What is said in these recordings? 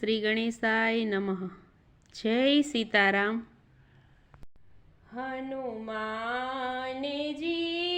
શ્રી ગણેશાય નમઃ. જય સીતારામ. હનુમાનજી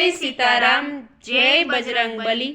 જય સીતારામ જય બજરંગ બલી